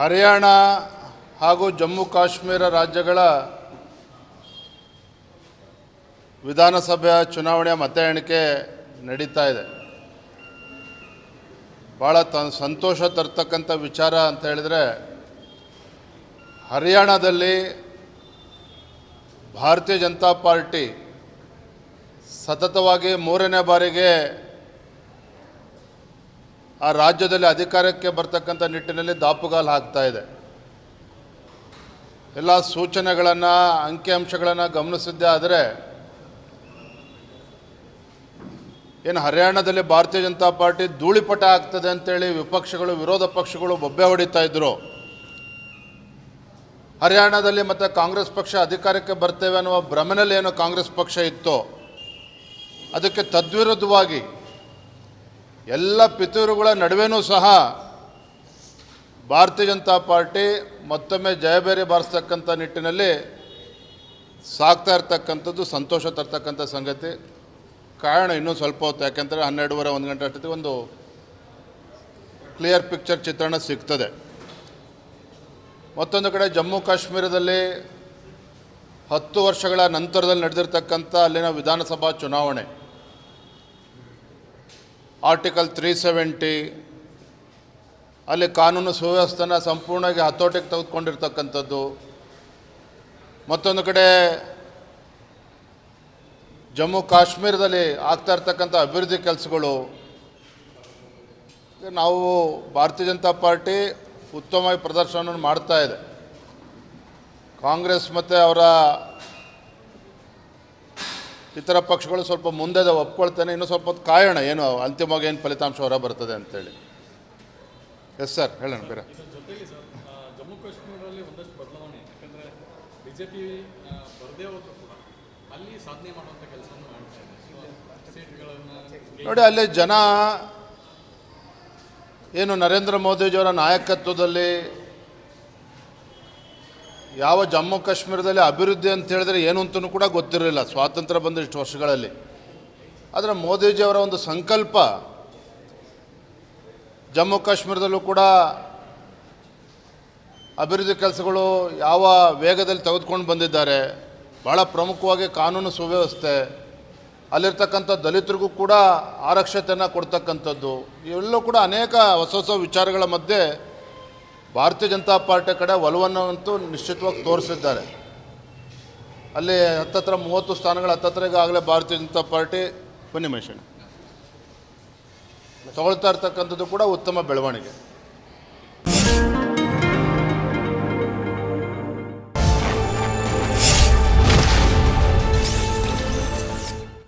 ಹರಿಯಾಣ ಹಾಗೂ ಜಮ್ಮು ಕಾಶ್ಮೀರ ರಾಜ್ಯಗಳ ವಿಧಾನಸಭೆಯ ಚುನಾವಣೆಯ ಮತ ಎಣಿಕೆ ನಡೀತಾ ಇದೆ. ಭಾಳ ತ, ಸಂತೋಷ ತರ್ತಕ್ಕಂಥ ವಿಚಾರ ಅಂತ ಹೇಳಿದರೆ, ಹರಿಯಾಣದಲ್ಲಿ ಭಾರತೀಯ ಜನತಾ ಪಾರ್ಟಿ ಸತತವಾಗಿ ಮೂರನೇ ಬಾರಿಗೆ ಆ ರಾಜ್ಯದಲ್ಲಿ ಅಧಿಕಾರಕ್ಕೆ ಬರ್ತಕ್ಕಂಥ ನಿಟ್ಟಿನಲ್ಲಿ ದಾಪುಗಾಲು ಆಗ್ತಾ ಇದೆ. ಎಲ್ಲ ಸೂಚನೆಗಳನ್ನು, ಅಂಕಿಅಂಶಗಳನ್ನು ಗಮನಿಸಿದ್ದೇ ಆದರೆ, ಏನು ಹರಿಯಾಣದಲ್ಲಿ ಭಾರತೀಯ ಜನತಾ ಪಾರ್ಟಿ ಧೂಳಿಪಟ ಆಗ್ತದೆ ಅಂತೇಳಿ ವಿಪಕ್ಷಗಳು, ವಿರೋಧ ಪಕ್ಷಗಳು ಬೊಬ್ಬೆ ಹೊಡಿತಾ ಇದ್ರು. ಹರಿಯಾಣದಲ್ಲಿ ಮತ್ತು ಕಾಂಗ್ರೆಸ್ ಪಕ್ಷ ಅಧಿಕಾರಕ್ಕೆ ಬರ್ತೇವೆ ಅನ್ನುವ ಭ್ರಮನಲ್ಲಿ ಏನು ಕಾಂಗ್ರೆಸ್ ಪಕ್ಷ ಇತ್ತು, ಅದಕ್ಕೆ ತದ್ವಿರುದ್ಧವಾಗಿ ಎಲ್ಲ ಪಿತೃಗಳ ನಡುವೆನೂ ಸಹ ಭಾರತೀಯ ಜನತಾ ಪಾರ್ಟಿ ಮತ್ತೊಮ್ಮೆ ಜಯಬೇರಿ ಬಾರಿಸ್ತಕ್ಕಂಥ ನಿಟ್ಟಿನಲ್ಲಿ ಸಾಕ್ತಾ ಇರ್ತಕ್ಕಂಥದ್ದು, ಸಂತೋಷ ತರ್ತಕ್ಕಂಥ ಸಂಗತಿ. ಕಾರಣ ಇನ್ನೂ ಸ್ವಲ್ಪ ಹೊತ್ತು, ಯಾಕೆಂದರೆ ಹನ್ನೆರಡುವರೆ, ಒಂದು ಗಂಟೆ ಅಷ್ಟೊತ್ತಿಗೆ ಒಂದು ಕ್ಲಿಯರ್ ಪಿಕ್ಚರ್ ಚಿತ್ರಣ ಸಿಗ್ತದೆ. ಮತ್ತೊಂದು ಕಡೆ ಜಮ್ಮು ಕಾಶ್ಮೀರದಲ್ಲಿ ಹತ್ತು ವರ್ಷಗಳ ನಂತರದಲ್ಲಿ ನಡೆದಿರ್ತಕ್ಕಂಥ ಅಲ್ಲಿನ ವಿಧಾನಸಭಾ ಚುನಾವಣೆ. ಆರ್ಟಿಕಲ್ ತ್ರೀ ಸೆವೆಂಟಿ ಅಲ್ಲಿ ಕಾನೂನು ಸುವ್ಯವಸ್ಥೆನ ಸಂಪೂರ್ಣವಾಗಿ ಹತೋಟಿಗೆ ತೆಗೆದುಕೊಂಡಿರ್ತಕ್ಕಂಥದ್ದು. ಮತ್ತೊಂದು ಕಡೆ, ಜಮ್ಮು ಕಾಶ್ಮೀರದಲ್ಲಿ ಆಗ್ತಾ ಇರ್ತಕ್ಕಂಥ ಅಭಿವೃದ್ಧಿ ಕೆಲಸಗಳು. ನಾವು ಭಾರತೀಯ ಜನತಾ ಪಾರ್ಟಿ ಉತ್ತಮವಾಗಿ ಪ್ರದರ್ಶನವನ್ನು ಮಾಡ್ತಾ ಇದೆ. ಕಾಂಗ್ರೆಸ್ ಮತ್ತು ಅವರ ಇತರ ಪಕ್ಷಗಳು ಸ್ವಲ್ಪ ಮುಂದೆ ಒಪ್ಕೊಳ್ತಾನೆ. ಇನ್ನೂ ಸ್ವಲ್ಪ ಹೊತ್ತು ಕಾಯೋಣ ಏನು ಅಂತಿಮವಾಗಿ ಏನು ಫಲಿತಾಂಶ ಹೊರ ಬರ್ತದೆ ಅಂತೇಳಿ. ಎಸ್ ಸರ್ ಹೇಳೋಣ ಬೇರೆ. ಇದ್ರ ಸರ್ ಜಮ್ಮು ಕಾಶ್ಮೀರದಲ್ಲಿ ಒಂದಷ್ಟು ಬದಲಾವಣೆ ಯಾಕಂದ್ರೆ ಬಿಜೆಪಿ ಬರದೇ ಹೋದ್ರು ಕೂಡ ಅಲ್ಲಿ ಸಾಧನೆ ಮಾಡುವಂಥ ಕೆಲಸವನ್ನು ಮಾಡ್ತಾ ಇದೆ. ನೋಡಿ ಅಲ್ಲಿ ಜನ ಏನು ನರೇಂದ್ರ ಮೋದಿಜಿಯವರ ನಾಯಕತ್ವದಲ್ಲಿ ಯಾವ ಜಮ್ಮು ಕಾಶ್ಮೀರದಲ್ಲಿ ಅಭಿವೃದ್ಧಿ ಅಂತ ಹೇಳಿದ್ರೆ ಏನು ಅಂತಲೂ ಕೂಡ ಗೊತ್ತಿರಲಿಲ್ಲ. ಸ್ವಾತಂತ್ರ್ಯ ಬಂದ ಇಷ್ಟು ವರ್ಷಗಳಲ್ಲಿ. ಆದರೆ ಮೋದಿಜಿಯವರ ಒಂದು ಸಂಕಲ್ಪ ಜಮ್ಮು ಕಾಶ್ಮೀರದಲ್ಲೂ ಕೂಡ ಅಭಿವೃದ್ಧಿ ಕೆಲಸಗಳು ಯಾವ ವೇಗದಲ್ಲಿ ತೆಗೆದುಕೊಂಡು ಬಂದಿದ್ದಾರೆ. ಭಾಳ ಪ್ರಮುಖವಾಗಿ ಕಾನೂನು ಸುವ್ಯವಸ್ಥೆ, ಅಲ್ಲಿರ್ತಕ್ಕಂಥ ದಲಿತರಿಗೂ ಕೂಡ ಆರಕ್ಷತೆಯನ್ನು ಕೊಡ್ತಕ್ಕಂಥದ್ದು ಇವೆಲ್ಲೂ ಕೂಡ ಅನೇಕ ಹೊಸ ಹೊಸ ವಿಚಾರಗಳ ಮಧ್ಯೆ ಭಾರತೀಯ ಜನತಾ ಪಾರ್ಟಿ ಕಡೆ ಒಲವನ್ನು ಅಂತೂ ನಿಶ್ಚಿತವಾಗಿ ತೋರಿಸಿದ್ದಾರೆ. ಅಲ್ಲಿ ಹತ್ತತ್ರ ಮೂವತ್ತು ಸ್ಥಾನಗಳು ಹತ್ತತ್ರ ಈಗಾಗಲೇ ಭಾರತೀಯ ಜನತಾ ಪಾರ್ಟಿ ಬನ್ನಿ ಮಹೇಶಣ್ಣ ತಗೊಳ್ತಾ ಇರ್ತಕ್ಕಂಥದ್ದು ಕೂಡ ಉತ್ತಮ ಬೆಳವಣಿಗೆ.